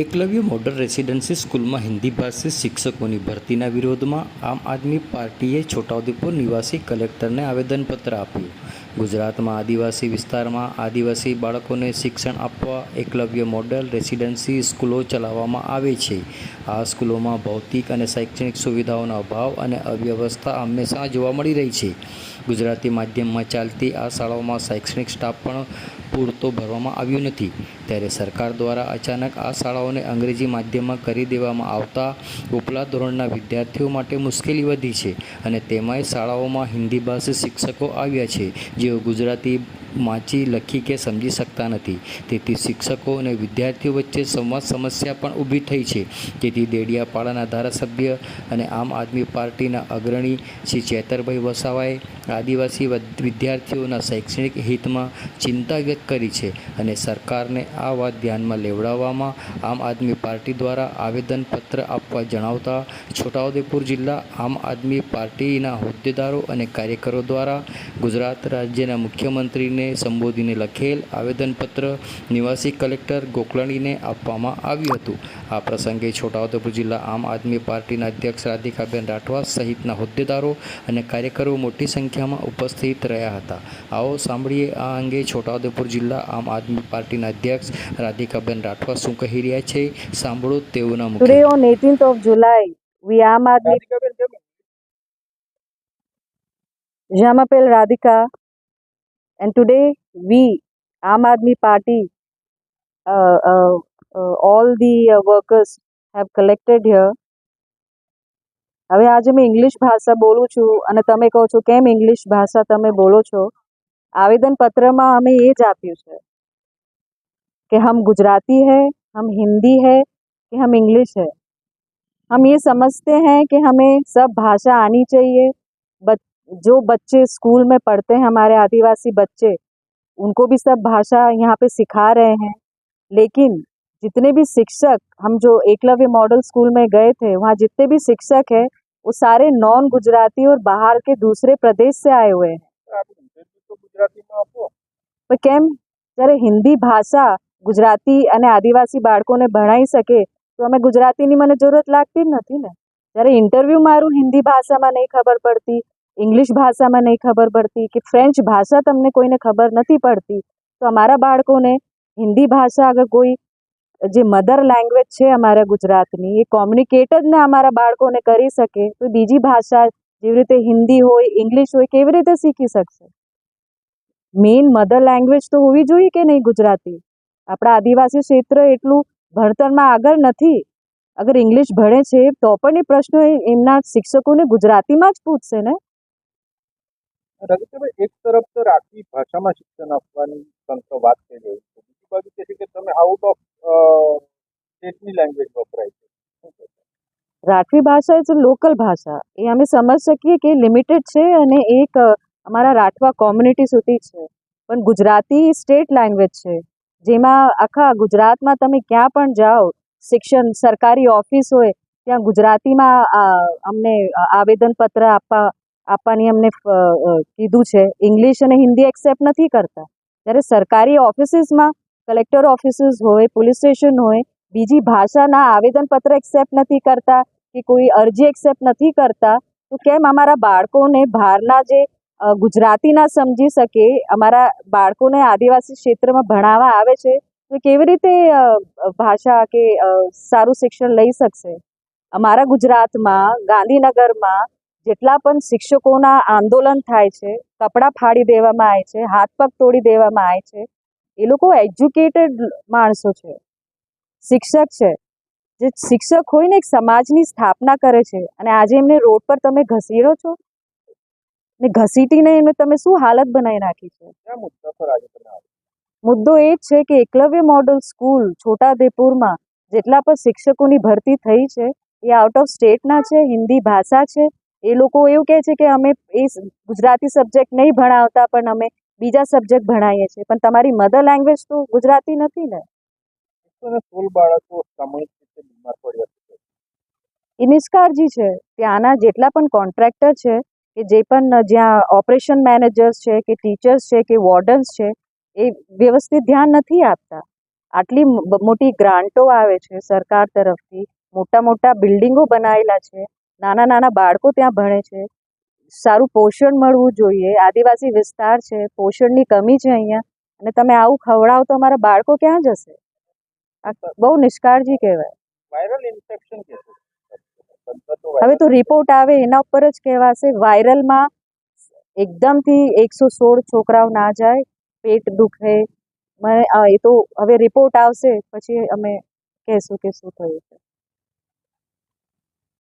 Eklavya model residency સ્કૂલમાં હિન્દી ભાષી શિક્ષકોની ભરતીના વિરોધમાં આમ આદમી પાર્ટીએ છોટાઉદેપુર નિવાસી કલેક્ટરને આવેદનપત્ર આપ્યું. ગુજરાતમાં આદિવાસી વિસ્તારમાં આદિવાસી બાળકોને શિક્ષણ આપવા એકલવ્ય મોડલ રેસિડેન્સી સ્કૂલો ચલાવવામાં આવે છે. આ સ્કૂલોમાં ભૌતિક અને શૈક્ષણિક સુવિધાઓનો અભાવ અને અવ્યવસ્થા હંમેશા જોવા મળી રહી છે. ગુજરાતી માધ્યમમાં ચાલતી આ શાળાઓમાં શૈક્ષણિક સ્ટાફ પણ પૂરતો ભરવામાં આવ્યો નથી. ત્યારે સરકાર દ્વારા અચાનક આ શાળાઓને અંગ્રેજી માધ્યમમાં કરી દેવામાં આવતા ઉપલા ધોરણના વિદ્યાર્થીઓ માટે મુશ્કેલી વધી છે અને તેમાંય શાળાઓમાં હિન્દી ભાષી શિક્ષકો આવ્યા છે જેઓ ગુજરાતી વાંચી લખી કે સમજી શકતા નથી. તેથી શિક્ષકો અને વિદ્યાર્થીઓ વચ્ચે સંવાદ સમસ્યા પણ ઊભી થઈ છે. જેથી દેડિયાપાડાના ધારાસભ્ય અને આમ આદમી પાર્ટીના અગ્રણી શ્રી ચેતરભાઈ વસાવાએ આદિવાસી વિદ્યાર્થીઓના શૈક્ષણિક હિતમાં ચિંતા વ્યક્ત કરી છે અને સરકારને આ વાત ધ્યાનમાં લેવડાવવામાં આમ આદમી પાર્ટી દ્વારા આવેદનપત્ર આપવા જણાવતા છોટાઉદેપુર જિલ્લા આમ આદમી પાર્ટીના હોદ્દેદારો અને કાર્યકરો દ્વારા ગુજરાત રાજ્યના મુખ્યમંત્રીને સંબોધીને લખેલ આવેદનપત્ર નિવાસી કલેક્ટર ગોકલણીને આપવામાં આવ્યું હતું. આ પ્રસંગે છોટાઉદેપુર જિલ્લા આમ આદમી પાર્ટીના અધ્યક્ષ રાધિકાબેન રાઠવા સહિતના હોદ્દેદારો અને કાર્યકરો મોટી સંખ્યામાં ઉપસ્થિત રહ્યા હતા. આવો સાંભળીએ આ અંગે છોટાઉદેપુર જિલ્લા આમ આદમી પાર્ટીના અધ્યક્ષ રાધિકાબેન રાઠવા શું કહી રહ્યા છે? સાંભળો તેઓના મુખ્ય on 18th of July, we Aam Aadmi Jamapel Radhika and today we Aam Aadmi Party uh, uh, uh, all the uh, workers have collected here હવે આજે મેં ઇંગ્લિશ ભાષા બોલું છું અને તમે કહો છો કેમ ઇંગ્લિશ ભાષા તમે બોલો છો આવેદનપત્રમાં અમે એ જ આપ્યું છે कि हम गुजराती है हम हिंदी है कि हम इंग्लिश है हम ये समझते हैं कि हमें सब भाषा आनी चाहिए बच, जो बच्चे स्कूल में पढ़ते हैं हमारे आदिवासी बच्चे उनको भी सब भाषा यहाँ पे सिखा रहे हैं लेकिन जितने भी शिक्षक हम जो एकलव्य मॉडल स्कूल में गए थे वहाँ जितने भी शिक्षक हैं वो सारे नॉन गुजराती और बाहर के दूसरे प्रदेश से आए हुए हैं તો ગુજરાતીમાં આપો પણ કેમ જ્યારે હિન્દી ભાષા ગુજરાતી અને આદિવાસી બાળકોને ભણાઈ શકે તો અમે ગુજરાતીની મને જરૂરત લાગતી જ નથી ને જ્યારે ઇન્ટરવ્યૂ મારું હિન્દી ભાષામાં નહીં ખબર પડતી ઇંગ્લિશ ભાષામાં નહીં ખબર પડતી કે ફ્રેન્ચ ભાષા તમને કોઈને ખબર નથી પડતી, તો અમારા બાળકોને હિન્દી ભાષા અગર કોઈ જે મધર લેંગ્વેજ છે અમારા ગુજરાતની, એ કોમ્યુનિકેટ જ ને અમારા બાળકોને કરી શકે, તો બીજી ભાષા જેવી રીતે હિન્દી હોય, ઇંગ્લિશ હોય, કેવી રીતે શીખી શકશે? મેઇન મધર લેંગ્વેજ તો હોવી જોઈએ કે નહીં ગુજરાતી? આપણા આદિવાસી ક્ષેત્ર એટલું ભણતરમાં આગળ નથી. અગર ઇંગ્લિશ ભણે છે, તો પણ એ પ્રશ્નો એમના શિક્ષકોને ગુજરાતીમાં જ પૂછશે ને? રવિભાઈ એક તરફ તો રાખી ભાષામાં શિક્ષણ આપવાની તંત્ર વાત થઈ રહી છે. બીજી બાજુ કહે છે કે તમે આઉટ ઓફ સ્ટેટની લેંગ્વેજ વપરાય છે. શું રાઠવી ભાષા ઇઝ લોકલ ભાષા. એ અમે સમજ શકીએ કે લિમિટેડ છે અને એક અમારા રાઠવા કોમ્યુનિટી સુધી છે. પણ ગુજરાતી સ્ટેટ લેંગ્વેજ છે. જેમાં આખા ગુજરાતમાં તમે ક્યાં પણ જાઓ, શિક્ષણ, સરકારી ઓફિસ હોય, ત્યાં ગુજરાતીમાં અમને આવેદનપત્ર આપવા આપવાની અમને કીધું છે. ઇંગ્લિશ અને હિન્દી એક્સેપ્ટ નથી કરતા. જ્યારે સરકારી ઓફિસીસમાં કલેક્ટર ઓફિસીસ હોય પોલીસ સ્ટેશન હોય, બીજી ભાષાના આવેદનપત્ર એક્સેપ્ટ નથી કરતા કે કોઈ અરજી એક્સેપ્ટ નથી કરતા, તો કેમ અમારા બાળકોને બહારના જે ગુજરાતી ના સમજી શકે, અમારા બાળકોને આદિવાસી ક્ષેત્રમાં ભણાવવા આવે છે, તો કેવી રીતે ભાષા કે સારું શિક્ષણ લઈ શકશે? અમારા ગુજરાતમાં, ગાંધીનગરમાં જેટલા પણ શિક્ષકોના આંદોલન થાય છે કપડાં ફાડી દેવામાં આવે છે હાથ પગ તોડી દેવામાં આવે છે એ લોકો એજ્યુકેટેડ માણસો છે. શિક્ષક છે. જે શિક્ષક હોય ને એક સમાજની સ્થાપના કરે છે અને આજે એમને રોડ પર તમે ઘસીડો છો? ને ઘસીટીને એમને તમે શું હાલત બનાવી નાખી છે? મુદ્દો એ જ છે કે એકલવ્ય મોડલ સ્કૂલ છોટાદેપુરમાં જેટલા પણ શિક્ષકોની ભરતી થઈ છે એ આઉટ ઓફ સ્ટેટના છે હિન્દી ભાષા છે એ લોકો એવું કહે છે કે અમે એ ગુજરાતી સબ્જેક્ટ નહીં ભણાવતા પણ અમે બીજા સબ્જેક્ટ ભણાવીએ છીએ. પણ તમારી મધર લેંગ્વેજ તો ગુજરાતી નથી ને? સોળ બાળકો સામૂહિક રીતે બીમાર પડ્યા છે. એ નિષ્કાળજી છે. ત્યાંના જેટલા પણ કોન્ટ્રાક્ટર છે કે જે પણ જ્યાં ઓપરેશન મેનેજર્સ છે કે ટીચર્સ છે કે વોર્ડન્સ છે એ વ્યવસ્થિત ધ્યાન નથી આપતા. આટલી મોટી ગ્રાન્ટો આવે છે સરકાર તરફથી. મોટા મોટા બિલ્ડિંગો બનાવેલા છે. નાના નાના બાળકો ત્યાં ભણે છે. સારું પોષણ મળવું જોઈએ. આદિવાસી વિસ્તાર છે. પોષણની કમી છે અહીંયા. અને તમે આવું ખવડાવો તો અમારા બાળકો ક્યાં જશે? બહુ નિષ્કાળજી કહેવાય. વાયરલ ઇન્ફેક્શન હવે તો રિપોર્ટ આવે એના ઉપર જ કહેવાશે. વાયરલમાં એકદમથી એકસો સોળ છોકરાઓ ના જાય પેટ દુખે. મને એ તો હવે રિપોર્ટ આવશે. પછી અમે કહેશું કે શું થયું છે.